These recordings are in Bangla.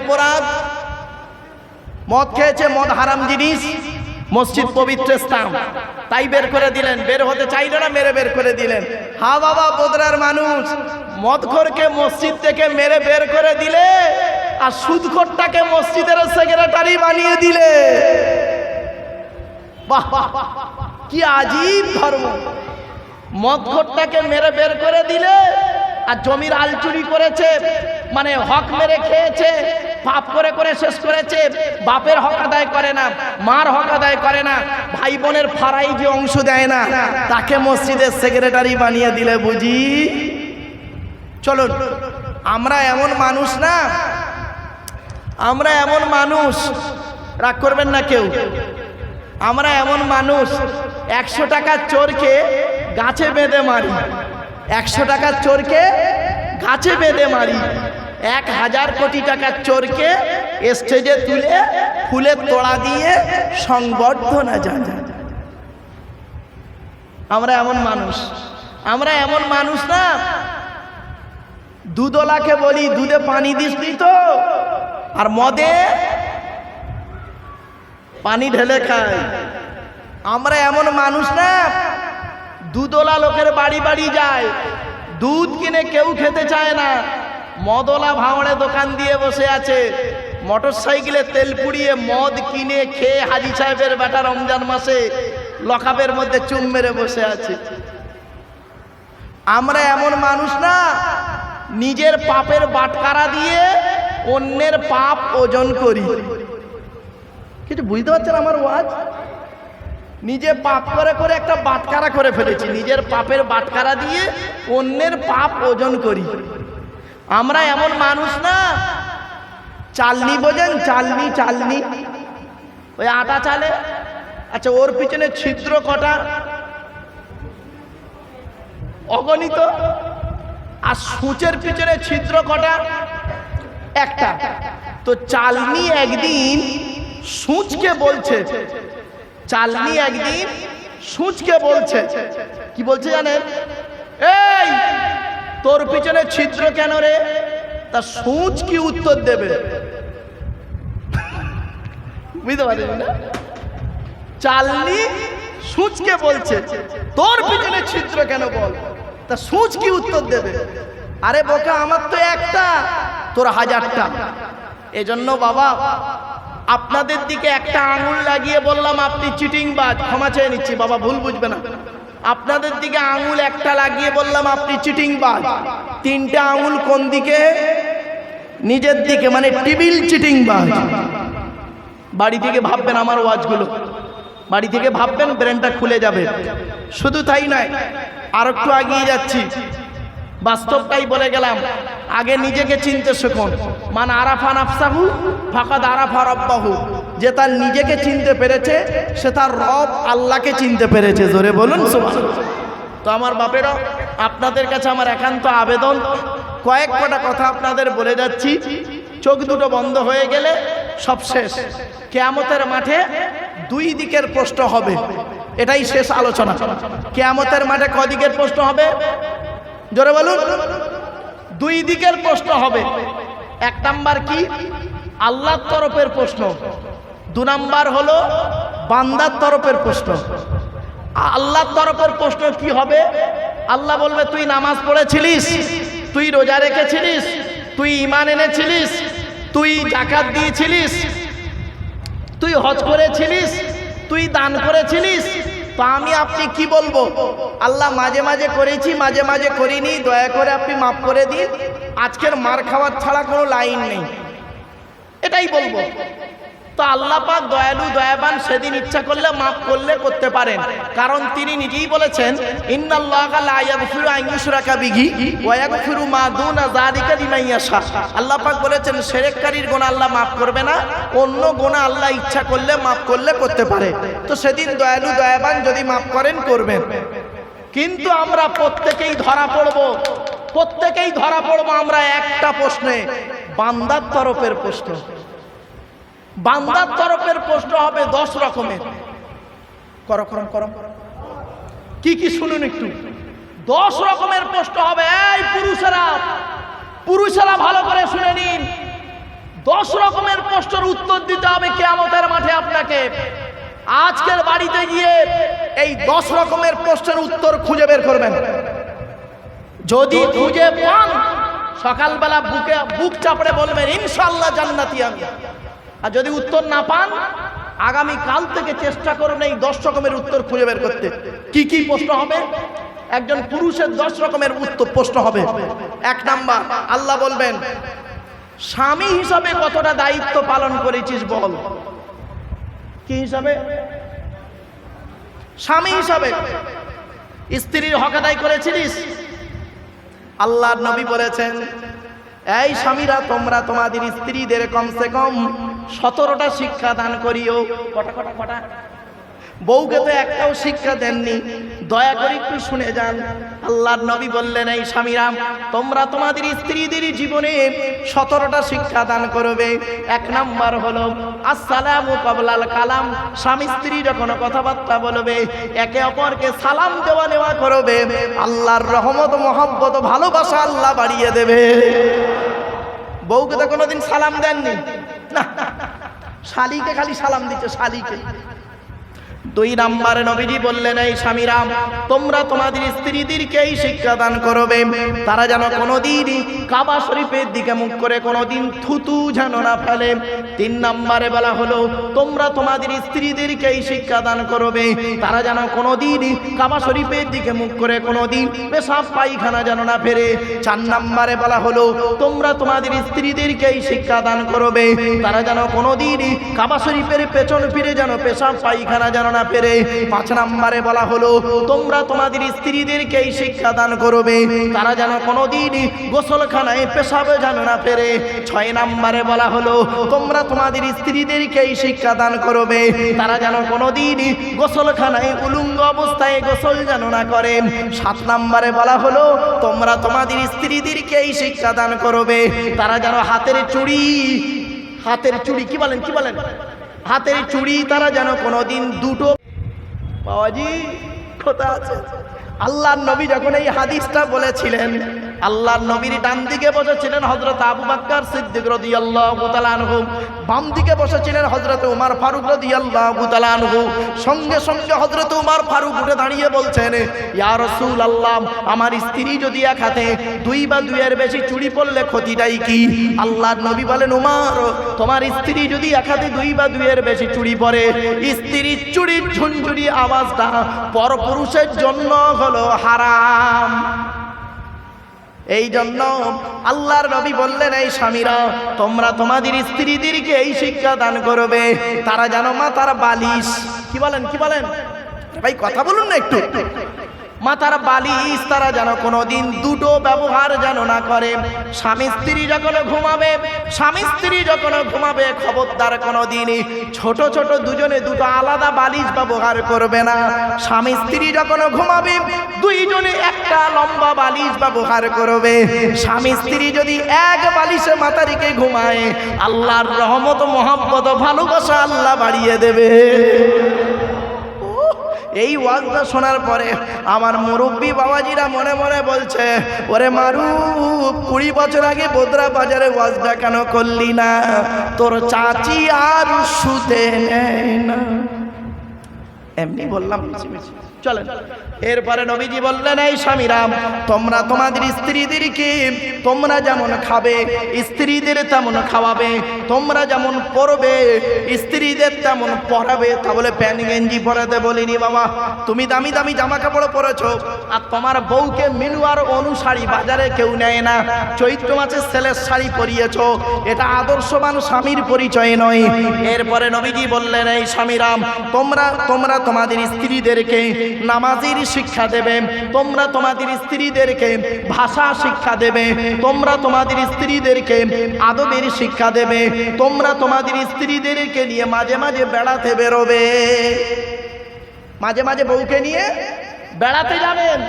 অপরাধ, মদ খেয়েছে, মদ হারাম জিনিস, মসজিদ পবিত্র স্থান। তাই বের করে দিলেন, বের হতে চাইল না, মেরে বের করে দিলেন। হা বাবা, বোদরার মানুষ, মদখোরকে মসজিদ থেকে মেরে বের করে দিলে, আর সুদখোরটাকে মসজিদের সেক্রেটারি বানিয়ে দিলে। বাহ কি আজীব ধর্ম। মদখোরটাকে মেরে বের করে দিলে, আর জমির আল চুরি করেছে মানে হক মেরে খেয়েছে পাপ করে করে শেষ করেছে, বাপের হক আদায় করে না, মার হক আদায় করে না ভাই বোনের ফারাই যে অংশ দেয় না, তাকে মসজিদের সেক্রেটারি বানিয়ে দিলে বুঝি? চলুন, আমরা এমন মানুষ না, আমরা এমন মানুষ, রাগ করবেন না কেউ, আমরা এমন মানুষ, একশো টাকার চোরকে গাছে বেঁধে মারি, একশো টাকার চোরকে গাছে বেঁধে মারি এক হাজার কোটি টাকার চোরকে স্টেজে তুলে ফুলের তোড়া দিয়ে সংবর্ধনা জানাই আমরা এমন মানুষ। আমরা এমন মানুষ না। দুধওয়ালাকে বলি, দুধে পানি দিস তো। আর মদে পানি ঢেলে খায়। আমরা এমন মানুষ না। দুধওয়ালা লোকের বাড়ি বাড়ি যায়। দুধ কিনে কেউ খেতে চায় না। মদওয়ালা ভাঙড়ে দোকান দিয়ে বসে আছে। মোটর সাইকেলে তেল পুড়িয়ে মদ কিনে খেয়ে হাজি সাহেবের বেটা রমজান মাসে লকাবের মধ্যে চুম মেরে বসে আছে। আমরা এমন মানুষ না, নিজের পাপের বাটকারা দিয়ে অন্যের পাপ ওজন করি। কিছু বুঝতে পারছেন আমার ওয়াজ? নিজে পাপ করে করে একটা বাটকারা করে ফেলেছি, নিজের পাপের বাটকারা দিয়ে অন্যের পাপ ওজন করি। আমরা এমন মানুষ না। চালনি বোঝেন? চালনি চালনি। ওই আটা চালে? আচ্ছা ওর পিছনে ছিদ্র কটা? অগণিত। আর সূচের পিছনে ছিদ্র কটা? একটা। তো চালনি একদিন সূচকে বলছে। চালনি একদিন সূচকে বলছে। কি বলছে জানেন? এই! তোর পিছনে ছিদ্র কেন রে? তা সূচ কি উত্তর দেবে? বুঝতে পারেন না? চালনি সূচকে বলছে, তোর পিছনে ছিদ্র কেন বল? তা সূচ কি উত্তর দেবে? আরে বোকা, আমার তো একটা, তোর হাজারটা। এজন্য বাবা, আপনাদের দিকে একটা আঙুল লাগিয়ে বললাম, আপনি চিটিং বাজ ক্ষমা চেয়ে নিচ্ছি, বাবা, ভুল বুঝবে না। আপনাদের দিকে আঙুল একটা লাগিয়ে বললাম, আপনি চিটিং বাজ। তিনটা আঙুল কোন দিকে? নিজের দিকে মানে টিবিল চিটিং বাজ। বাড়ি থেকে ভাববেন আমার ওয়াজগুলো। বাড়ি থেকে ভাববেন ব্রেনটা খুলে যাবে। শুধু তাই নয়, আর একটু এগিয়ে যাচ্ছি। বাস্তবটাই বলে গেলাম, আগে নিজেকে চিনতে শেখুন। মান আরাফা নাফসাহু, ফাকাদ আরাফা রব্বাহু। যে তার নিজেকে চিনতে পেরেছে, সে তার রব আল্লাহকে চিনতে পেরেছে। জোরে বলুন। তো আমার বাপেরা, আপনাদের কাছে আমার একান্ত আবেদন। কয়েক কটা কথা আপনাদের বলে যাচ্ছি। চোখ দুটো বন্ধ হয়ে গেলে সব শেষ। কেয়ামতের মাঠে দুই দিকের প্রশ্ন হবে। এটাই শেষ আলোচনা। কেয়ামতের মাঠে কদিকের প্রশ্ন হবে? জোরে বলুন। দুই দিকের প্রশ্ন হবে। এক নাম্বার কি? আল্লাহর তরফের প্রশ্ন। দু নাম্বার হলো বান্দার তরফের প্রশ্ন। আল্লাহর তরফের প্রশ্ন কি হবে? আল্লাহ বলবে, তুই নামাজ পড়েছিলিস, তুই রোজা রেখেছিলিস, তুই ইমান এনেছিলিস, তুই জাকাত দিয়েছিলিস, তুই হজ করেছিলিস, তুই দান করেছিলিস, তো আমি আপনি কি বলব? আল্লাহ মাঝে মাঝে করেছি, মাঝে মাঝে করিনি, দয়া করে আপনি মাফ করে দিন। আজকের মার খাওয়ার ছাড়া কোনো লাইন নেই। এটাই বলব। তো আল্লাহ পাক দয়ালু, দয়াবান সেদিন ইচ্ছা করলে মাফ করলে করতে পারেন। কারণ তিনি নিজেই বলেছেন আল্লাহ পাক বলেছেন শিরককারীর গোনা আল্লাহ মাফ করবে না, অন্য গুনাহ আল্লাহ ইচ্ছা করলে মাফ করলে করতে পারে। তো সেদিন দয়ালু, দয়াবান যদি মাফ করেন, করবেন। কিন্তু আমরা প্রত্যেকেই ধরা পড়ব। প্রত্যেকেই ধরা পড়ব আমরা একটা প্রশ্নে, বান্দার তরফের প্রশ্ন। বান্দার তরফের প্রশ্ন হবে দশ রকমের। কর করম করম কি কি শুনুন একটু? দশ রকমের প্রশ্ন হবে, এই পুরুষেরা পুরুষেরা ভালো করে শুনে নিন। দশ রকমের প্রশ্নের উত্তর দিতে হবে কেয়ামতের মাঠে আপনাকে। আজকের বাড়িতে গিয়ে এই দশ রকমের প্রশ্নের উত্তর খুঁজে বের করবেন। যদি খুঁজে পান, সকালবেলা বুকে বুক চাপড়ে বলবেন ইনশাল্লাহ জান্নাতি আমি। আর যদি উত্তর না পান, আগামী কাল থেকে চেষ্টা করুন এই দশ রকমের উত্তর খুঁজে বের করতে। কি কি প্রশ্ন হবে? একজন পুরুষের দশ রকমের উত্তর প্রশ্ন হবে। এক নাম্বার, আল্লাহ বলবেন, স্বামী হিসাবে কতটা দায়িত্ব পালন করেছিস বল? কি হিসাবে? স্বামী হিসাবে। স্ত্রীর হক আদায় করেছিলিস? আল্লাহর নবী বলেছেন, এই স্বামীরা, তোমরা তোমাদের স্ত্রীদের কমসে কম সতেরোটা শিক্ষা দান করিও। কটা কটা কটা? বউকে তো একটাও শিক্ষা দেননি। দয়া করে একটু শুনে যান। আল্লাহর নবী বললেন, এই স্বামীরাম তোমরা তোমাদের স্ত্রীদের জীবনে সতেরোটা শিক্ষা দান করবে। এক নাম্বার হলো, আসসালামু কবলাল কালাম। স্বামী স্ত্রী যখন কথাবার্তা বলবে, একে অপরকে সালাম দেওয়া নেওয়া করবে। আল্লাহর রহমত, মহব্বত, ভালোবাসা আল্লাহ বাড়িয়ে দেবে। বউকে তো কোনোদিন সালাম দেননি। না শালিকে খালি সালাম দিচ্ছে শালিকে। দুই নাম্বারে নবীজি বললেন, এই স্বামীরাম তোমরা তোমাদের স্ত্রীদেরকে এই শিক্ষা দান করবে। তারা যেন কোনোদিন কাবা শরীফের দিকে মুখ করে কোনোদিন থুতু যেন না ফেলে। তিন নাম্বারে বলা হলো, তোমরা তোমাদের স্ত্রীদেরকে এই শিক্ষা দান করবে। তারা যেন কোনোদিন কাবা শরীফের দিকে মুখ করে কোনোদিন পেশাব পায়খানা যেন না ফেরে। চার নাম্বারে বলা হলো, তোমরা তোমাদের স্ত্রীদেরকে এই শিক্ষা দান করবে। তারা যেন কোনোদিন কাবা শরীফের পেছন ফিরে যেন পেশাব পায়খানা যেন না পেরে পাঁচ নাম্বারে বলা হলো, তোমরা তোমাদের স্ত্রীদেরকে এই শিক্ষা দান করবে। তারা যেন কোনোদিন গোসলখানায় পেশাবে যেন না পেরে। ছয় নাম্বারে বলা হলো, তোমরা তোমাদের স্ত্রীদেরকে এই শিক্ষা দান করবে। তারা যেন কোনোদিন গোসলখানায় উলুঙ্গ অবস্থায় গোসল যেন না করে। সাত নাম্বারে বলা হলো, তোমরা তোমাদের স্ত্রীদেরকে এই শিক্ষা দান করবে। তারা যেন হাতের চুড়ি হাতের চুড়ি, কি বলেন কি বলেন? হাতের চুড়ি তারা যেন কোনোদিন দুটো বাবাজি কোথা আছে। আল্লাহ নবী যখন এই হাদিসটা বলেছিলেন আল্লাহর নবীর ডান দিকে বসেছিলেন হজরত আবু বাক্কার সিদ্দিক রাদিয়াল্লাহু তাআলা আনহু, বাম দিকে বসেছিলেন হজরত উমার ফারুক রাদিয়াল্লাহু তাআলা আনহু। সঙ্গে সঙ্গে হজরত উমার ফারুক উঠে দাঁড়িয়ে বলছেন, ইয়া রাসূলুল্লাহ, আমার স্ত্রী যদি এক হাতে দুই বা দুইয়ের বেশি চুরি পড়লে ক্ষতিটাই কি? আল্লাহর নবী বলেন, উমার, তোমার স্ত্রী যদি এক হাতে দুই বা দুইয়ের বেশি চুরি পরে স্ত্রীর চুরির ঝুনঝুরি আওয়াজটা পরপুরুষের জন্য হলো হারাম। এই জন্য আল্লাহর নবী বললেন, এই স্বামীরা, তোমরা তোমাদের স্ত্রীদেরকে এই শিক্ষা দান করবে। তারা যেন মা তারা বালিশ। কি বলেন কি বলেন? ভাই, কথা বলুন না একটু। মাথার বালিশ তারা যেন কোনোদিন দুটো ব্যবহার যেন না করে। স্বামী স্ত্রী যখন ঘুমাবে, স্বামী স্ত্রী যখন ঘুমাবে, খবরদার কোনোদিন ছোট ছোট দুজনে দুটো আলাদা বালিশ ব্যবহার করবে না। স্বামী স্ত্রী যখন ঘুমাবে, দুইজনে একটা লম্বা বালিশ ব্যবহার করবে। স্বামী স্ত্রী যদি এক বালিশে মাথা রেখে ঘুমায়, আল্লাহর রহমত, মহব্বত, ভালোবাসা আল্লাহ বাড়িয়ে দেবে। এই ওয়াজটা শোনার পরে আমার মুরব্বী বাবাজিরা মনে মনে বলছে, ওরে মারু, কুড়ি বছর আগে বোদরা বাজারে ওয়াজটা কেন করলি না তোর চাচি আর শুতে নেয় না এমনি বললাম। চলেন এরপরে নবীজি বললেন, এই স্বামীরাম, তোমরা তোমাদের স্ত্রীদেরকে তোমরা যেমন খাবে, স্ত্রীদের তেমন খাওয়াবে, তোমরা যেমন পরবে, স্ত্রীদের তেমন পরাবে, তা বলে প্যান্ট গেঞ্জি পরাতে বলিনি বাবা। তুমি দামি দামি জামা কাপড় পরেছো, আর তোমার বউকে মিনুয়ার অনুসারী বাজারে কেউ নেয় না। চৈত্র মাসের ছেলের শাড়ি পরিয়েছ, এটা আদর্শবান স্বামীর পরিচয় নয়। এরপরে নবীজি বললেন, এই স্বামীরাম, তোমরা তোমরা তোমাদের স্ত্রীদেরকে নামাজির শিক্ষা দেবে, তোমরা তোমাদের স্ত্রীদেরকে ভাষা শিক্ষা দেবে, তোমরা তোমাদের স্ত্রীদেরকে আদবের শিক্ষা দেবে, তোমরা তোমাদের স্ত্রীদেরকে নিয়ে মাঝে মাঝে বেড়াতে বেরোবে। মাঝে মাঝে বউকে নিয়ে বেড়াতে যাবেন।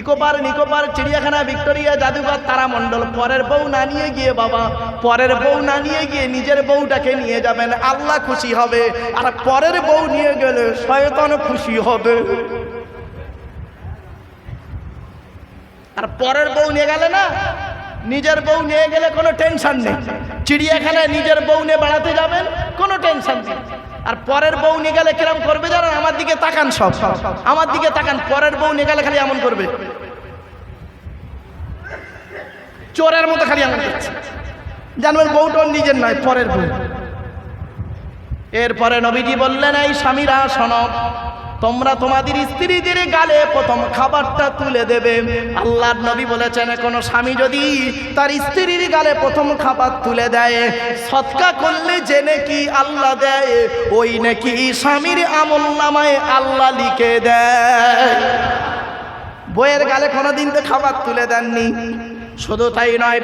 ইকোপার নিকোপার চিড়িয়াখানা ভিক্টোরিয়া জাদুঘর তারা তারামণ্ডল, পরের বউ না নিয়ে গিয়ে বাবা, পরের বউ না নিয়ে গিয়ে নিজের বউটাকে নিয়ে যাবেন, আল্লাহ খুশি হবে, আর পরের বউ নিয়ে গেলে শয়তান খুশি হবে। আর পরের বউ নিয়ে গেলে না? নিজের বউ নিয়ে গেলে কোনো টেনশন নেই। চিড়িয়াখানায় নিজের বউ নিয়ে বেড়াতে যাবেন, কোনো টেনশন নেই। আর পরের বউ নিয়ে গেলে কিরম করবে জানেন আমার দিকে তাকান সব। আমার দিকে তাকান, পরের বউ নিয়ে গেলে খালি এমন করবে। চোরের মতো খালি এমন করছে। জানবেন বউটা নিজের নয়, পরের বউ। এরপরে নবীজি বললেন, এই স্বামীরা, শোনো তোমরা তোমাদের স্ত্রীদের গালে প্রথম খাবারটা তুলে দেবে। আল্লাহর নবী বলেছেন, কোন স্বামী যদি তার স্ত্রীর গালে প্রথম খাবার তুলে দেয়, সৎকা করলে যে নাকি আল্লাহ দেয়, ওই নাকি স্বামীর আমল নামায় আল্লাহ লিখে দেয়। বইয়ের গালে কোনোদিন তো খাবার তুলে দেননি। শুধু তাই নয়,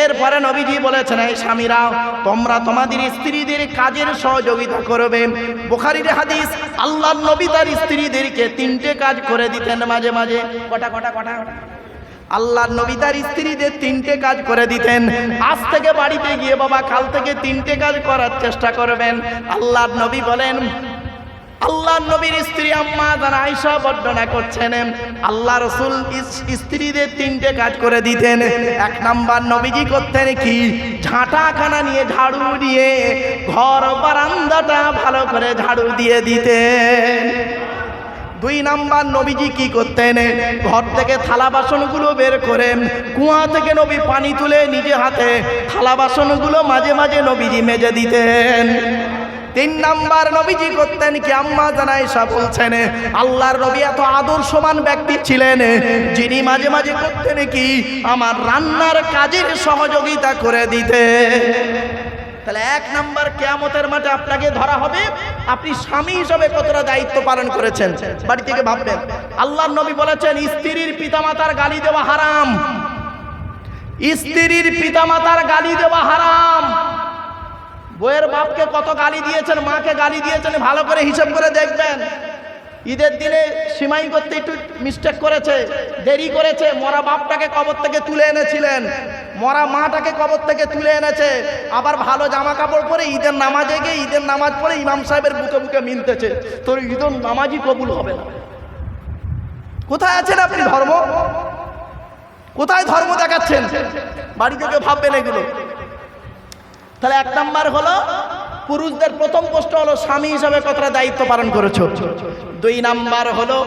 এরপরে নবীজি বলেছেন, এই স্বামীরা, তোমরা তোমাদের স্ত্রীদের কাজের সহযোগিতা করবে। বুখারির হাদিস, আল্লাহ নবী তার স্ত্রীদেরকে তিনটে কাজ করে দিতেন মাঝে মাঝে। কটা কটা কটা? আল্লাহ নবী তার স্ত্রীদের তিনটে কাজ করে দিতেন। আজ থেকে বাড়িতে গিয়ে বাবা কাল থেকে তিনটে কাজ করার চেষ্টা করবেন। আল্লাহ নবী বলেন আল্লাহ নবীর স্ত্রী আম্মা যারা আয়সা বর্ণনা করছেন, আল্লাহ রসুল স্ত্রীদের তিনটে কাজ করে দিতেন। এক নাম্বার, নবীজি করতেন কি? ঝাঁটাখানা নিয়ে ঝাড়ু দিয়ে, ঘর বারান্দাটা ভালো করে ঝাড়ু দিয়ে দিতেন। দুই নাম্বার, নবীজি কি করতেন? ঘর থেকে থালা বাসনগুলো বের করে, কুয়া থেকে নবী পানি তুলে নিজে হাতে থালা বাসনগুলো মাঝে মাঝে নবীজি মেজে দিতেন। তিন নাম্বার নবীজি করতেন কি আম্মা জানাইসা বলছেন, আল্লাহর নবী এত আদর্শমান ব্যক্তি ছিলেন, যিনি মাঝে মাঝে করতেন কি, আমার রান্নার কাজের সহযোগিতা করে দিতে। তাহলে এক নাম্বার কেয়ামতের মাঠে আপনাকে ধরা হবে, আপনি স্বামী হিসাবে কতটা দায়িত্ব পালন করেছেন, বাড়ি থেকে ভাববেন। আল্লাহর নবী বলেছেন, স্ত্রীর পিতামাতার গালি দেওয়া হারাম। স্ত্রীর পিতামাতার গালি দেওয়া হারাম। বইয়ের বাপকে কত গালি দিয়েছেন, মাকে গালি দিয়েছেন, ভালো করে হিসাব করে দেখবেন। ঈদের দিনে সীমাই করতে একটু মিস্টেক করেছে, দেরি করেছে, মরা বাপটাকে কবর থেকে তুলে এনেছিলেন, মরা মাটাকে কবর থেকে তুলে এনেছে, আবার ভালো জামা কাপড় পরে ঈদের নামাজে গিয়ে, ঈদের নামাজ পড়ে ইমাম সাহেবের বুকে বুকে মিলতেছে, তোর ঈদের নামাজই কবুল হবে না। কোথায় আছেন আপনি ধর্ম? কোথায় ধর্ম দেখাচ্ছেন? বাড়ি থেকে ভাববেন এগুলো। তাহলে এক নাম্বার হলো, পুরুষদের প্রথম প্রশ্ন হলো, স্বামী হিসাবে কতটা দায়িত্ব পালন করেছ? দুই নাম্বার হলো,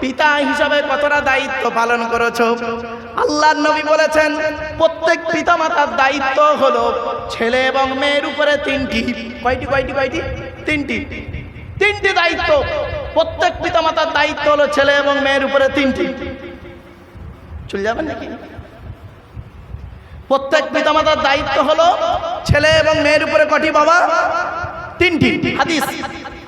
পিতা হিসাবে কতটা দায়িত্ব পালন করেছ? আল্লাহর নবী বলেছেন, প্রত্যেক পিতা মাতার দায়িত্ব হলো ছেলে এবং মেয়ের উপরে তিনটি। কয়টি কয়টি কয়টি? তিনটি। তিনটি দায়িত্ব। প্রত্যেক পিতা মাতার দায়িত্ব হলো ছেলে এবং মেয়ের উপরে তিনটি। চলে যাবেন নাকি? প্রত্যেক পিতামাতার দায়িত্ব হলো ছেলে এবং মেয়ের উপরে কটি বাবা? তিনটি। হাদিস।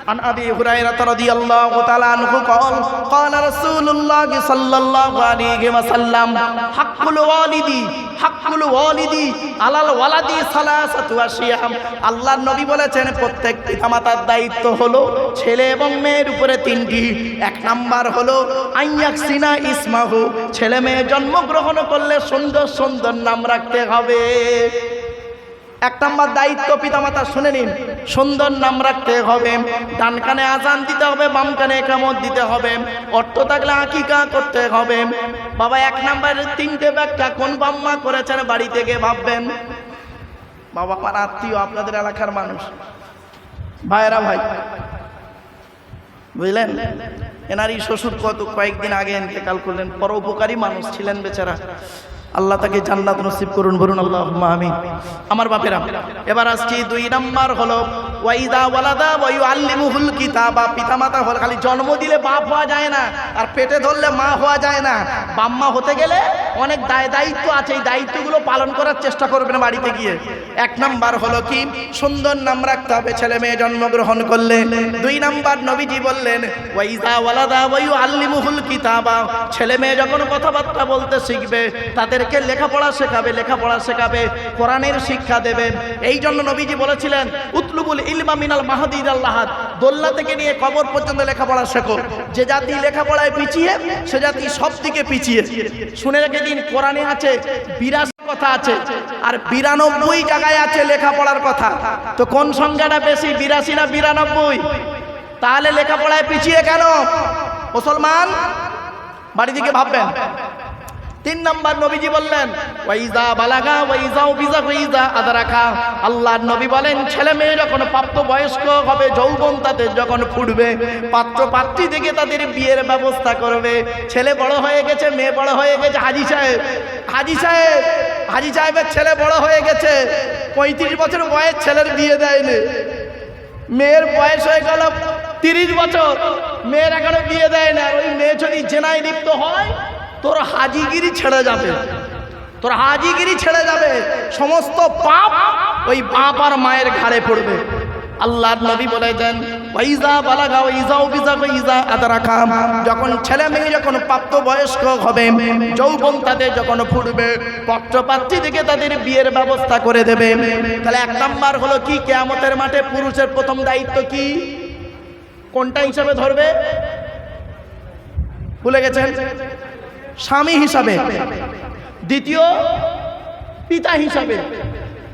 عن ابي هريره رضي الله تعالى عنه قال قال رسول الله صلى الله عليه وسلم حق الوالد حق الوالد على الولد ثلاثه اشياء আল্লাহর নবী বলেছেন প্রত্যেক পিতামাতার দায়িত্ব হলো ছেলে এবং মেয়ের উপরে তিনটি এক নাম্বার হলো আইয়াক সিনা ইসমাহু ছেলে মেয়ে জন্মগ্রহণ করলে সুন্দর সুন্দর নাম রাখতে হবে এক নম্বর দায়িত্ব পিতামাতা, শুনে নিন। সুন্দর নাম রাখতে হবে। ডান কানে আজান দিতে হবে, বাম কানে একামত দিতে হবে। অর্থ থাকলে আকিকা করতে হবে। বাবা, এক নম্বরের তিনটে ব্যাগটা কোন বাম্মা করেছেন বাড়ি থেকে ভাববেন? বাবা, আমার আত্মীয় আপনাদের এলাকার মানুষ। ভাইরা ভাই। বুঝলেন? এনারই শ্বশুর কত কয়েকদিন আগে ইন্তেকাল করলেন। পরোপকারী মানুষ ছিলেন বেচারা। আল্লাহ তাকে জান্নাত নসিব করুন, বলুন আল্লাহ আমি আমার বাপেরা, এবার আসছি দুই নাম্বার হলো ওয়াইদা ওয়ালাদা হল খালি জন্ম দিলে বাপ হওয়া যায় না, আর পেটে ধরলে মা হওয়া যায় না। হতে গেলে অনেক দায় দায়িত্ব আছে, এই দায়িত্বগুলো পালন করার চেষ্টা করবেন বাড়িতে গিয়ে। এক হলো কি? সুন্দর নাম রাখতে হবে, ছেলে মেয়ে জন্মগ্রহণ করলে। দুই নাম্বার নবীজি বললেন ওয়ালাদা ছেলে মেয়ে যখন কথাবার্তা বলতে শিখবে, তাদেরকে লেখাপড়া শেখাবে লেখাপড়া শেখাবে, কোরআনের শিক্ষা দেবে। এই জন্য নবীজি বলেছিলেন, উতলুবুল ইলমা মিনাল মাহাদির আল্লাহাদ দোল্লা থেকে নিয়ে কবর পর্যন্ত লেখাপড়া শেখো। যে জাতি লেখাপড়ায় পিছিয়ে, সে জাতি সব দিকে পিছিয়ে। শুনে রেখে দিন, কোরআনে আছে, বিরাশি কথা আছে, আর বিরানব্বই জায়গায় আছে লেখাপড়ার কথা। তো কোন সংখ্যাটা বেশি, বিরাশি না বিরানব্বই? তাহলে লেখাপড়ায় পিছিয়ে কেন? মুসলমান? বাড়ি দিকে ভাববেন। তিন নাম্বার নবীজি বললেন, ওয়াইজা বালাগা ওয়াইজা বিজা, ওয়াইজা আদারাকা। আল্লাহর নবী বলেন, ছেলে মেয়ে যখন প্রাপ্ত বয়স্ক হবে, যৌবন তাদের যখন ফুটবে, পাত্র পাত্রী থেকে তাদের বিয়ের ব্যবস্থা করবে। ছেলে বড় হয়ে গেছে, মেয়ে বড় হয়ে গেছে, হাজি সাহেব হাজি সাহেব, হাজি সাহেবের ছেলে বড় হয়ে গেছে, পঁয়ত্রিশ বছর বয়স ছেলের বিয়ে দেয়নি। মেয়ের বয়স হয়ে গেল তিরিশ বছর, মেয়ের এখনও বিয়ে দেয় না। ওই মেয়ে যদি জেনায় লিপ্ত হয় তোর হাজিগিরি ছেড়ে যাবে। তোর হাজিগিরি ছেড়ে যাবে। সমস্ত পাপ ওই বাপ আর মায়ের ঘাড়ে পড়বে। আল্লাহর নবী বলেছেন, ওয়াইজা বালাগা ওয়াইজা ওবিজা ওয়াইজা আদরাকা। যখন ছেলে মেয়ে যখন প্রাপ্ত বয়স্ক হবে, যৌবন তাদের যখন ফুটবে, পত্রপাত্রী থেকে তাদের বিয়ের ব্যবস্থা করে দেবে। তাহলে এক নাম্বার হলো কি? কেয়ামতের মাঠে পুরুষের প্রথম দায়িত্ব কি? কোনটা হিসাবে ধরবে? ভুলে গেছেন? স্বামী হিসাবে। দ্বিতীয়, পিতা হিসাবে।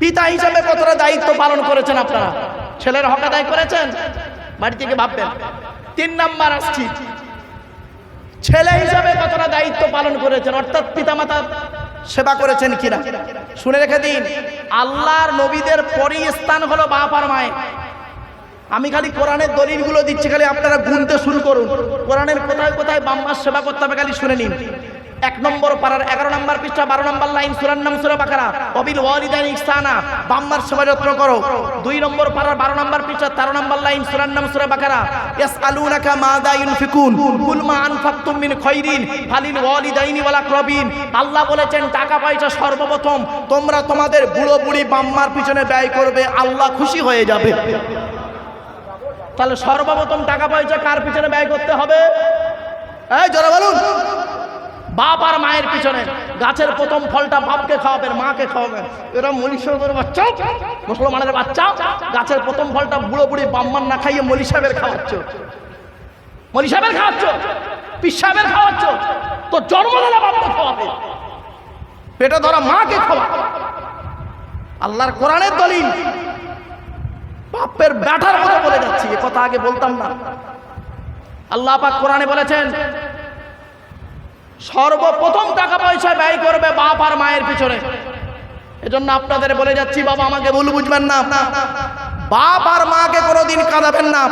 পিতা হিসাবে কতটা দায়িত্ব পালন করেছেন আপনারা? ছেলের হক আদায় করেছেন? বাড়ি থেকে ভাববেন। তিন নাম্বার আসছি। ছেলে হিসাবে কতটা দায়িত্ব পালন করেছেন? অর্থাৎ পিতামাতার সেবা করেছেন কিনা? শুনে রেখে দিন। আল্লাহর নবীদের পরই স্থান হলো বাপ আর মায়ের। আমি খালি কোরআনের দলিলগুলো দিচ্ছি, খালি আপনারা গুনতে শুরু করুন। কোরআনের কোথায় কোথায় বাম্মার সেবা করতে হবে খালি শুনে নিন। এক নম্বর পাড়ার এগারো নম্বর পৃষ্ঠা, বারো নম্বর লাইন, সুরার নাম সুরা বাকারা। অবিল ওয়ালিদানি ইহসানা, বাম্মার সেবা করো। দুই নম্বর পাড়ার বারো নম্বর পৃষ্ঠা, তেরো নম্বর লাইন, সুরার নাম সুরা বাকারা। ইয়াস আলুনাকা মাদা ইউনফিকুন, কুল মা আনফাকতুম মিন খাইরিন ফালিল ওয়ালিদাইনি ওয়াল আকরাবিন। আল্লাহ বলেছেন টাকা পয়সা সর্বপ্রথম তোমরা তোমাদের বুড়ো বুড়ি বাম্মার পিছনে ব্যয় করবে, আল্লাহ খুশি হয়ে যাবে। তাহলে সর্বপ্রথম টাকা পয়সা কার পিছনে ব্যয় করতে হবে? এই, জোরে বলুন। বাপ আর মায়ের পিছনে। গাছের প্রথম ফলটা বাপকে খাওয়াবেন, মাকে খাওয়াবেন। এরা মনীষের বাচ্চা, মুসলমানের বাচ্চা। গাছের প্রথম ফলটা বুড়ো বুড়ি বাম্মান না খাইয়ে মলি সাহেবের খাওয়াচ্ছ। মলি সাহেবের খাওয়াচ্ছ? পিস সাহেবের খাওয়াচ্ছ? তো জন্মদাতা বাপকে খাওয়াবে। পেটে ধরা মাকে খাওয়া আল্লাহর কোরআনের দলিল। বাপের ব্যাটার কথা বলে যাচ্ছি, এ কথা আগে বলতাম না। আল্লাহ পাক কোরআনে বলেছেন সর্বপ্রথম টাকা পয়সা ব্যয় করবে বাপ আর মায়ের পিছনে। এজন্য আপনাদের বলে যাচ্ছি, বাবা, আমাকে ভুল বুঝবেন না। বাপ আর মাকে কোনোদিন কাঁদাবেন না।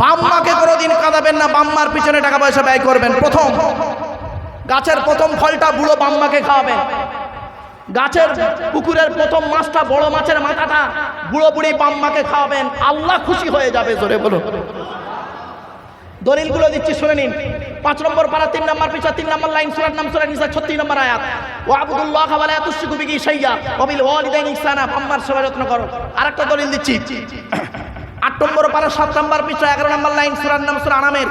বাম্মাকে কোনোদিন কাঁদাবেন না। বাম্মার পিছনে টাকা পয়সা ব্যয় করবেন প্রথম। গাছের প্রথম ফলটা বুড়ো বাম্মাকে খাওয়াবেন গাছের পুকুরের প্রথম মাছটা বড় মাছের মাথাটা বুড়ো বুড়ি বাম্মাকে খাওয়াবেন। আল্লাহ খুশি হয়ে যাবে, জোরে বলো দলিলগুলো দিচ্ছি, শুনে নিন। পাঁচ নম্বর পারা তিন নম্বর পিছা, তিন নম্বর লাইন সুরার নাম সুরার নিসা, ছত্রিশ নম্বর আয়াত। ও আবুদুল্লাহ ওয়ালা এত বিহি কি সাইয়া কবিল ওয়ালিদাইন ইহসানা। আম্মার সেবা যত্ন করো। আরেকটা দলিল দিচ্ছি। আট নম্বর পারা সাত নম্বর পিছা এগারো নম্বর লাইন, সুরার নাম সুরা আনামের,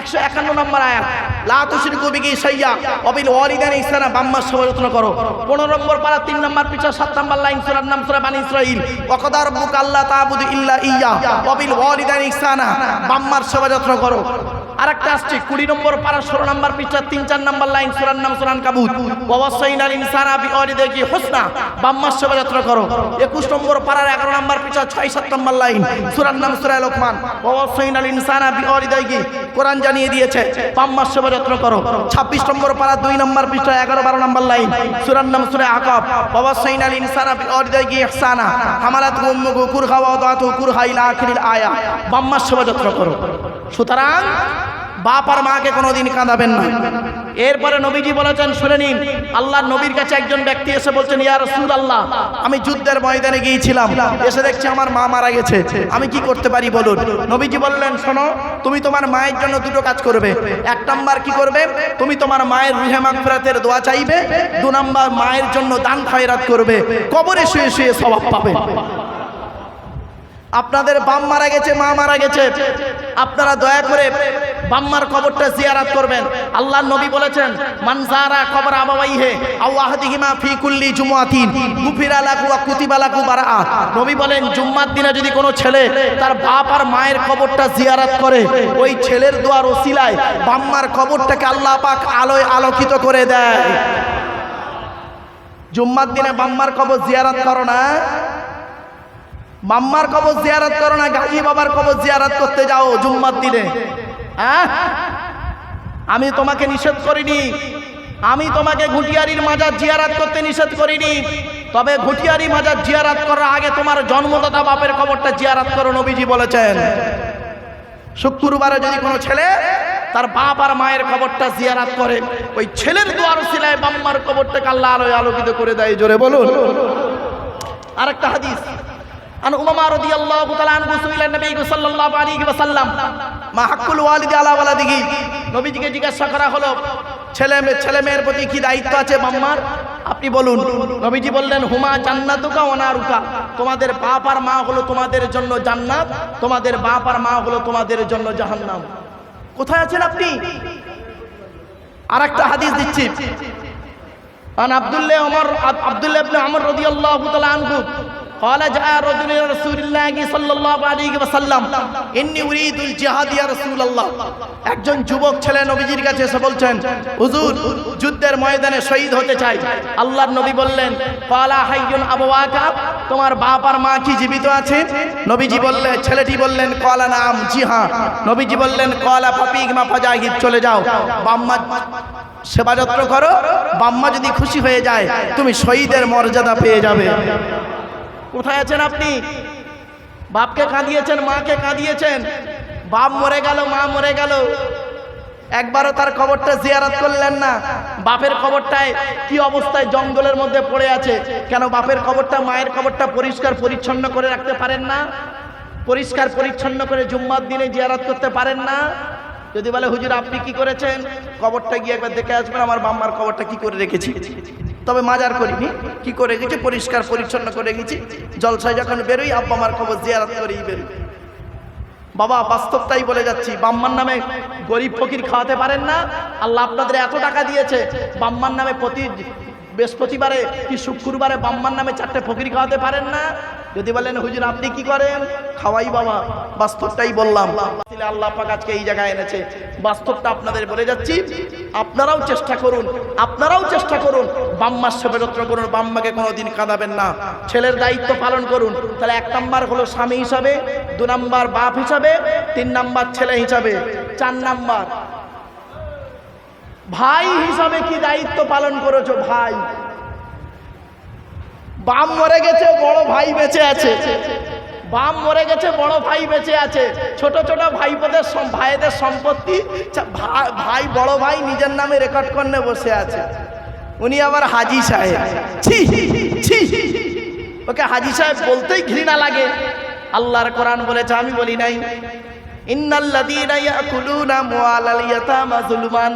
একশো একান্ন নম্বর আয়াত। লাতুশির কবিকে বিহি অবিল ওয়া ইসানা বাম্মার সেবা করো। পনেরো নম্বর পারা, তিন নম্বর পিছা সাত নম্বর লাইন, সুরার নাম সুরা বানি ইসরাইল অকদার বুক আল্লাহ তাবুদ ইল্লা ইয়া, অবিল বিল ওয়ালিদাইনি বাম্মার সেবা করো। আরেকটা আসছে, কুড়ি নম্বর পারা ষোলো নম্বর পৃষ্ঠা, তিন, চার নম্বর লাইন সুরান নাম সুরান কাবুত। অবশ্যই নাল ইনসানা বি অরিদেকি হোসনা বাম্মার সেবা যত্ন করো। একুশ নম্বর পাড়ার এগারো নম্বর পৃষ্ঠা, ছয়, সাত নম্বর লাইন সুরান নাম সুরায় লোকমান। অবশ্যই নাল ইনসানা বি অরিদেকি কোরআন জানিয়ে দিয়েছে বাম্মার সেবা যত্ন করো। ছাব্বিশ নম্বর পাড়া, দুই নম্বর পৃষ্ঠা, এগারো, বারো নম্বর লাইন সুরান নাম সুরায় আকাব। অবশ্যই নাল ইনসানা বি অরিদেকি ইহসানা, হামালাত উম্মুকু কুরহা ওয়া দাতু কুরহা ইলা আখিরিল আয়া। বাম্মার সেবা যত্ন করো। সুতরাং বাপ আর মাকে কোনোদিন কাঁদাবেন না। এরপরে নবীজি বলেছেন, শুনে নিন, আল্লাহর নবীর কাছে একজন ব্যক্তি এসে বলছেন, ইয়া রাসূল আল্লাহ আমি যুদ্ধের ময়দানে গিয়েছিলাম, এসে দেখছি আমার মা মারা গেছে, আমি কি করতে পারি বলুন? নবীজি বললেন, শোনো, তুমি তোমার মায়ের জন্য দুটো কাজ করবে। এক নাম্বার কি করবে? তুমি তোমার মায়ের রুহে মাগফিরাতের দোয়া চাইবে, দু নাম্বার মায়ের জন্য দান খয়রাত করবে, কবরে শুয়ে শুয়ে স্বভাব পাবে। আপনাদের বাম মারা গেছে, মা মারা গেছে। আপনারা দয়া করে বাম্মার কবরটা জিয়ারাত করবেন। আল্লাহ নবী বলেছেন মানজারা কবর আবাবাইহে আও আহদিহিমা ফি কুল্লি জুমুআতিন, গুফিরা লাকু ওয়া কুতিবা লাকু বারাআত নবী বলেন, জুম্মার দিনে যদি কোনো ছেলে তার বাপ আর মায়ের কবরটা জিয়ারাত করে, ওই ছেলের দোয়ার ওসিলায় বাম্মার কবরটাকে আল্লাহ পাক আলোয় আলোকিত করে দেয়। জুম্মার দিনে বাম্মার কবর জিয়ারাত করো না। মাম্মার কবর জিয়ারত করো না গাজী বাবার কবর জিয়ারত করতে যাও জুম্মার দিনে। হ্যাঁ? আমি তোমাকে নিষেধ করিনি। আমি তোমাকে ঘুটিয়ারির মাজার জিয়ারাত করতে নিষেধ করিনি। তবে ঘুটিয়ারি মাজার জিয়ারাত করার আগে তোমার জন্মদাতা বাপের খবরটা জিয়ারাত করো, নবীজি বলেছেন। শুক্রবারে যদি কোনো ছেলে তার বাপ আর মায়ের কবরটা জিয়ারাত করে, ওই ছেলের দোয়ার সিলায় বাম্মার কবরটাকে আল্লাহ আলোয় আলোকিত করে দেয়। জোরে বলুন। আরেকটা হাদিস। আন উমামা রাদিয়াল্লাহু তাআলা আনহু সুইলা নবী সাল্লাল্লাহু আলাইহি ওয়াসাল্লাম। মা হাক্কুল ওয়ালিদি আলা ওয়ালাদিহি। নবীজিকে জিজ্ঞাসা করা হলো, ছেলে মেয়ে ছেলে মেয়ের প্রতি কি দায়িত্ব আছে মাম্মার? আপনি বলুন। নবীজি বললেন, হুমা জান্নাতুকা অনারুকা তোমাদের বাপ আর মা হলো তোমাদের জন্য জান্নাত, তোমাদের বাপ আর মা হলো তোমাদের জন্য জাহান্নাম। কোথায় আছেন আপনি? আর একটা হাদিস দিচ্ছি। আন আব্দুল্লাহ ওমর আব্দুল্লাহ ইবনে আমর রাদিয়াল্লাহু তাআলা আনহু قال جاء رجل الى رسول الله صلى الله عليه وسلم اني اريد الجهاد يا رسول الله একজন যুবক ছেলে নবীজির কাছে এসে বলছেন হুজুর যুদ্ধের ময়দানে শহীদ হতে চাই আল্লাহর নবী বললেন কালা হাইয়ুন আবওয়াকা তোমার বাপ আর মা কি জীবিত আছে নবীজি বললেন ছেলেটি বললেন কলা নাম জি হ্যাঁ নবীজি বললেন কলা ফাপিক মা ফাজাহিদ চলে যাও বাম্মা সেবা যত্ন করো বাম্মা যদি খুশি হয়ে যায় তুমি শহীদের মর্যাদা পেয়ে যাবে কোথায় আছেন আপনি? বাপকে কাঁদিয়েছেন, মাকে কাঁদিয়েছেন। বাপ মরে গেল, মা মরে গেল। একবারও তার খবরটা জিয়ারাত করলেন না। বাপের খবরটায় কি অবস্থায় জঙ্গলের মধ্যে পড়ে আছে? কেন বাপের খবরটা মায়ের খবরটা পরিষ্কার পরিচ্ছন্ন করে রাখতে পারেন না? পরিষ্কার পরিচ্ছন্ন করে জুম্মার দিনে জিয়ারাত করতে পারেন না? যদি বলে, হুজুর, আপনি কি করেছেন? কবরটা গিয়ে একবার দেখে আসবেন, আমার বাম্মার কবরটা কি করে রেখেছি? তবে মাজার করিনি। কি করে গেছি? পরিষ্কার, পরিচ্ছন্ন করে গেছি। জলসায় যখন বেরোই, আব্বা আমার খবর জিয়ারাত করেই বেরোই। বাবা, বাস্তব তাই বলে যাচ্ছি। বাম্মার নামে গরিব ফকির খাওয়াতে পারেন না। আল্লাহ আপনাদের এত টাকা দিয়েছে। বাম্মার নামে প্রতি বৃহস্পতিবারে কি শুক্রবারে বাম্মার নামে চারটে ফকির খাওয়াতে পারেন না? যদি বলেন, হুজুর, আপনি কি করেন? খাওয়াই বাবা, বাস্তবটাই বললাম। আল্লাহ পাক আজকে এই জায়গায় এনেছে। বাস্তবটা আপনাদের বলে যাচ্ছি। আপনারাও চেষ্টা করুন, আপনারাও চেষ্টা করুন। বাম্মার সেবা যত্ন করুন বাম্মাকে কোনোদিন কাঁদাবেন না। ছেলের দায়িত্ব পালন করুন। তাহলে এক নাম্বার হলো স্বামী হিসাবে, দু নাম্বার বাপ হিসাবে, তিন নাম্বার ছেলে হিসাবে, চার নাম্বার ভাই হিসাবে কি দায়িত্ব পালন করেছ ভাই? বাম মরে গেছে, বড় ভাই বেঁচে আছে। বাম মরে গেছে, বড় ভাই বেঁচে আছে। ছোট ছোট ভাইপোদের ভাইদের সম্পত্তি ভাই, বড় ভাই নিজের নামে রেকর্ড করনে বসে আছে। উনি আবার হাজি সাহেব। ছি ছি। ওকে হাজি সাহেব বলতেই ঘৃণা লাগে। আল্লাহর কোরআন বলেছে, আমি বলি নাই। ইন্নাল্লাযীনা ইয়াকুলুনা আমওয়ালাল ইয়াতামা যুলমান,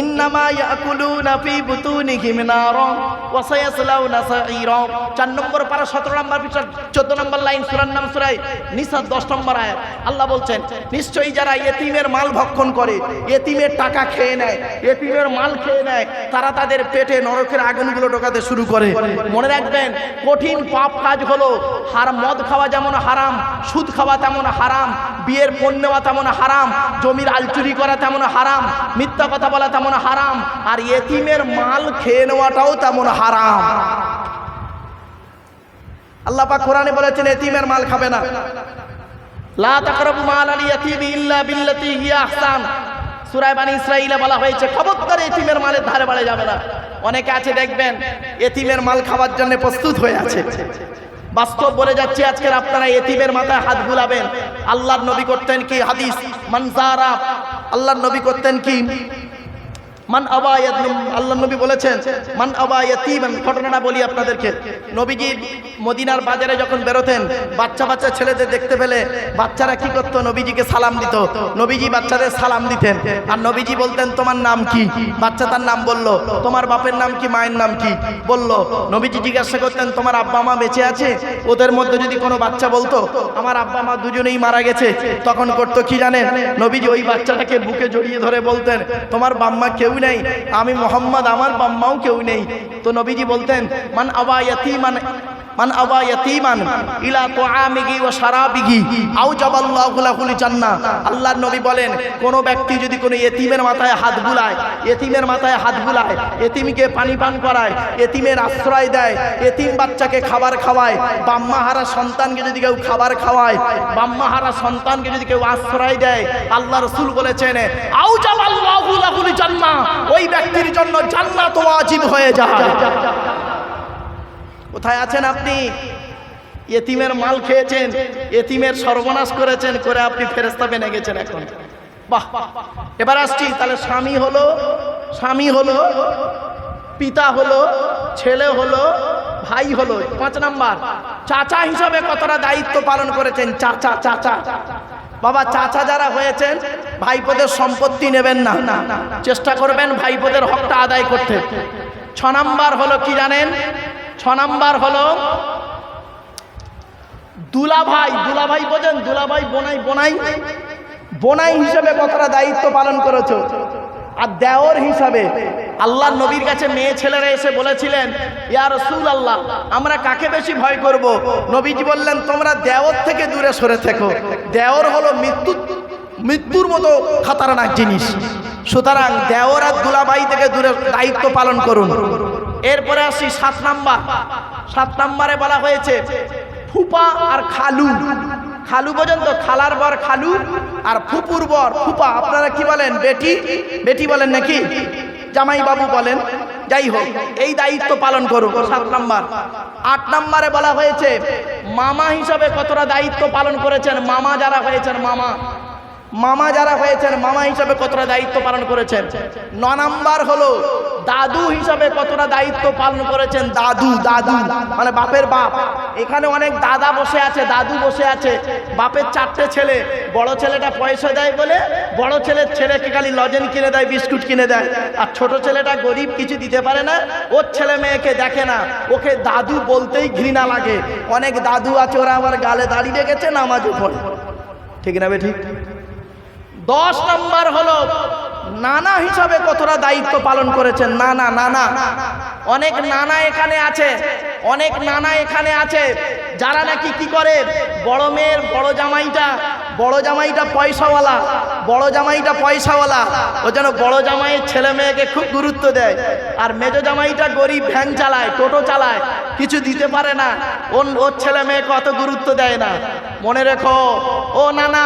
ইন্নামা ইয়াকুলুনা ফি বুতুনিহিম নারা, ওয়া সায়াসলাউনা সাঈরা। চার নম্বর পারা 17 নম্বর পৃষ্ঠা 14 নম্বর লাইন সূরার নাম সূরা নিসা 10 নম্বর আয়াত। আল্লাহ বলছেন, নিশ্চয়ই যারা ইয়েতিমের মাল ভক্ষণ করে, ইয়েতিমের টাকা খেয়ে নেয়, ইয়েতিমের মাল খেয়ে নেয়, তারা তাদের পেটে নরকের আগুনগুলো ঢোকাতে শুরু করে। মনে রাখবেন, কঠিন পাপ কাজ হলো, হার মদ খাওয়া যেমন হারাম, সুদ খাওয়া তেমন হারাম, বিয়ের পণ নেওয়া তেমন হারাম, জমির আলচুরি করা তেমন হারাম, মিথ্যা কথা বলা তেমন হারাম, আর এতিমের মাল খেয়ে নেওয়াটাও তেমন হারাম। আল্লাহ পাক কোরআনে বলেছেন, এতিমের মাল খাবে না। লা মাল আল ইল্লা বিল্লাতি বলা হয়েছে এতিমের মালের ধারে বাড়ে যাবে না। অনেকে আছে, দেখবেন, এতিমের মাল খাওয়ার জন্য প্রস্তুত হয়ে আছে। বাস্তব বলে যাচ্ছি, আজকের আপনারা এতিমের মাথায় হাত বুলাবেন। আল্লাহর নবী করতেন কি হাদিস? মানসারা আল্লাহর নবী করতেন কি? মান আবায়াত আল্লাহ নবী বলেছেন, মান আবায়াতিমান ঘটনাটা বলি আপনাদেরকে। নবীজি মদিনার বাজারে যখন বেরোতেন, বাচ্চা বাচ্চা ছেলেদের দেখতে পেলে বাচ্চারা কি করতো? নবীজিকে সালাম দিত। নবীজি বাচ্চাদের সালাম দিতেন। আর নবীজি বলতেন, তোমার নাম কি? বাচ্চা তার নাম বলল, তোমার বাপের নাম কি? মায়ের নাম কি? বলল, নবীজি জিজ্ঞাসা করতেন, তোমার আব্বা মা বেঁচে আছে? ওদের মধ্যে যদি কোনো বাচ্চা বলতো, আমার আব্বা মা দুজনেই মারা গেছে, তখন করতো কি জানেন? নবীজি ওই বাচ্চাটাকে বুকে জড়িয়ে ধরে বলতেন, তোমার বাম্মা কেউ নেই। আমি মোহাম্মদ আমার বাম্মাও কেউ নেই। তো নবীজি বলতেন মান আবা মান মান আবা ইয়াতীমান ইলা তুআমিহি ওয়া শারাবিহি আও জাবাল্লাহু লাহুল জান্নাহ। আল্লাহর নবী বলেন, কোন ব্যক্তি যদি কোনো এতিমের মাথায় হাত বুলায় এতিমের মাথায় হাত বুলায় এতিমকে পানি পান করায় এতিমের আশ্রয় দেয় এতিম বাচ্চাকে খাবার খাওয়ায়, বাম্মাহারা সন্তানকে যদি কেউ খাবার খাওয়ায়, বাম্মাহারা সন্তানকে যদি কেউ আশ্রয় দেয়, আল্লাহ রসুল বলেছেন আও জাবাল্লাহু লাহুল জান্নাহ। ওই ব্যক্তির জন্য জান্নাত ওয়াজিব হয়ে যায়। কোথায় আছেন আপনি? এতিমের মাল খেয়েছেন, এতিমের সর্বনাশ করেছেন, করে আপনি ফেরেস্তা বেনে গেছেন এখন। বাহ। এবার আসছি, তাহলে স্বামী হলো স্বামী হলো, পিতা হলো, ছেলে হলো, ভাই হলো, পাঁচ নাম্বার। চাচা হিসাবে কতটা দায়িত্ব পালন করেছেন? চাচা চাচা। বাবা, চাচা যারা হয়েছেন, ভাইপোদের সম্পত্তি নেবেন না। চেষ্টা করবেন ভাইপোদের হকটা আদায় করতে। ছ নাম্বার হলো কি জানেন? ছ নাম্বার হলো, দুলাভাই দুলাভাই বোঝেন? দুলাভাই বোনাই বোনাই। বোনাই হিসেবে কতটা দায়িত্ব পালন করেছ। আর দেওর হিসাবে আল্লাহ নবীর কাছে মেয়ে ছেলেরা এসে বলেছিলেন, ইয়া রসুল আল্লাহ আমরা কাকে বেশি ভয় করব? নবীজি বললেন, তোমরা দেওর থেকে দূরে সরে থেকো। দেওর হলো মৃত্যু, মৃত্যুর মতো খাতারনাক জিনিস। সুতরাং দেওর আর দুলাবাই থেকে দূরে দায়িত্ব পালন করুন। এরপরে আসি সাত নাম্বার। সাত নাম্বারে বলা হয়েছে, ফুপা আর খালু। খালু পর্যন্ত খালার বর খালু আর ফুপুর বর ফুপা। আপনারা কি বলেন, বেটি? বেটি বলেন নাকি? জামাই বাবু বলেন। যাই হোক, এই দায়িত্ব পালন করুন, সাত নাম্বার। আট নাম্বারে বলা হয়েছে, মামা হিসাবে কতটা দায়িত্ব পালন করেছেন, মামা যারা হয়েছেন, মামা। মামা যারা হয়েছেন, মামা হিসাবে কতটা দায়িত্ব পালন করেছেন? ন নাম্বার হলো, দাদু হিসাবে কতটা দায়িত্ব পালন করেছেন? দাদু দাদু মানে বাপের বাপ। এখানে অনেক দাদা বসে আছে, দাদু বসে আছে। বাপের চারটে ছেলে, বড় ছেলেটা পয়সা দেয় বলে, বড় ছেলের ছেলেকে খালি লজেন কিনে দেয়, বিস্কুট কিনে দেয়। আর ছোট ছেলেটা গরিব, কিছু দিতে পারে না। ওর ছেলে মেয়েকে দেখে না, ওকে দাদু বলতেই ঘৃণা লাগে। অনেক দাদু আছে, ওরা আমার গালে দাঁড়িয়ে রেখেছে নামাজও পড়ে ঠিক না বে ঠিক? দশ নম্বর হলো, নানা হিসাবে কতটা দায়িত্ব পালন করেছেন? নানা নানা। অনেক নানা এখানে আছে, অনেক নানা এখানে আছে। যারা নাকি কি করে, বড় মেয়ের বড় জামাইটা বড় জামাইটা পয়সাওয়ালা, বড় জামাইটা পয়সাওয়ালা। ও যেন বড় জামাইয়ের ছেলে মেয়েকে খুব গুরুত্ব দেয়। আর মেজ জামাইটা গরিব, ভ্যান চালায়, টোটো চালায়, কিছু দিতে পারে না। ওর ওর ছেলে মেয়েকে অত গুরুত্ব দেয় না। মনে রেখো, ও নানা,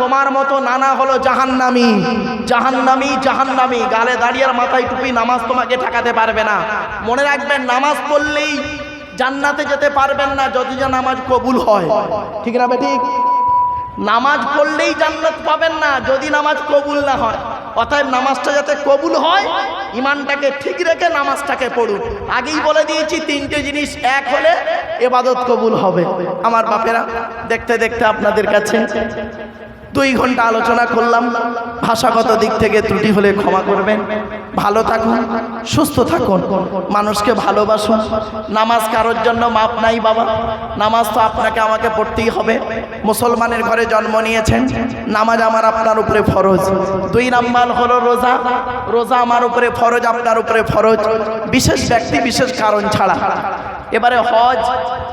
তোমার মতো নানা হলো জাহান্নামি। জাহান্নামি জাহান্নামি। গালে দাঁড়িয়ে আর মাথায় টুপি নামাজ তোমাকে ঠেকাতে পারবে না। মনে রাখবেন, নামাজ পড়লেই জান্নাতে যেতে পারবেন না যদি যা নামাজ কবুল হয়। ঠিক না ঠিক? নামাজ পড়লেই জান্নাত পাবেন না, যদি নামাজ কবুল না হয়। অতএব নামাজটা যাতে কবুল হয় ইমানটাকে ঠিক রেখে নামাজটাকে পড়ুন। আগেই বলে দিয়েছি, তিনটে জিনিস এক হলে এবাদত কবুল হবে। আমার বাপেরা, দেখতে দেখতে আপনাদের কাছে দুই ঘণ্টা আলোচনা করলাম। ভাষাগত দিক থেকে ত্রুটি হলে ক্ষমা করবেন। ভালো থাকুন, সুস্থ থাকুন, মানুষকে ভালোবাসুন। নামাজ কারোর জন্য মাপ নাই বাবা। নামাজ তো আপনাকে, আমাকে পড়তেই হবে। মুসলমানের ঘরে জন্ম নিয়েছেন। নামাজ আমার আপনার উপরে ফরজ। দুই নাম্বার হলো রোজা। রোজা আমার উপরে ফরজ, আপনার উপরে ফরজ। বিশেষ ব্যক্তি, বিশেষ কারণ ছাড়া। এবারে হজ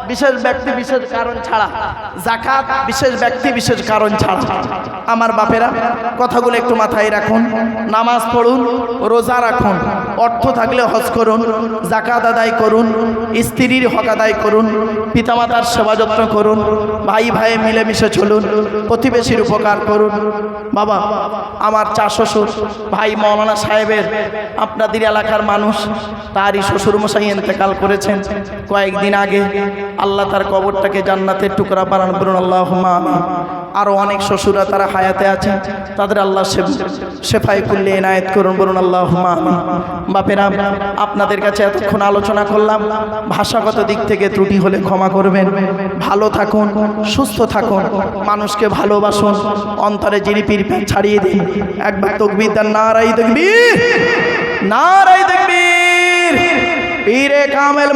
বিশেষ ব্যক্তি, বিশেষ কারণ ছাড়া জাকাত বিশেষ ব্যক্তি, বিশেষ কারণ ছাড়া। আমার বাপেরা, কথাগুলো একটু মাথায় রাখুন, নামাজ পড়ুন, রোজা রাখুন। অর্থ থাকলে হজ করুন জাকাত আদায় করুন, স্ত্রীর হক আদায় করুন, পিতামাতার সেবা যত্ন করুন, ভাই ভাই মিলেমিশে চলুন, প্রতিবেশীর উপকার করুন। বাবা, আমার চা শ্বশুর, ভাই মৌলানা সাহেবের আপনাদের এলাকার মানুষ, তারই শ্বশুর মশাই ইন্তেকাল করেছেন। কয়েকদিন আগে আল্লাহ তার কবরটাকে জান্নাতের টুকরা বানান বলুন আল্লাহ আরও অনেক শ্বশুরা তারা হায়াতে আছেন তাদের আল্লাহ শেফাই করলে, এনায়েত করুন, বলুন আল্লাহ বাপেরা, আপনাদের কাছে এতক্ষণ আলোচনা করলাম। ভাষাগত দিক থেকে ত্রুটি হলে ক্ষমা করবেন। ভালো থাকুন, সুস্থ থাকুন, মানুষকে ভালোবাসুন। অন্তরে জিরিপির ছাড়িয়ে দিন, একবার তকবির দেন, নারাই তকবির নারাই তকবির। পীরে কামেল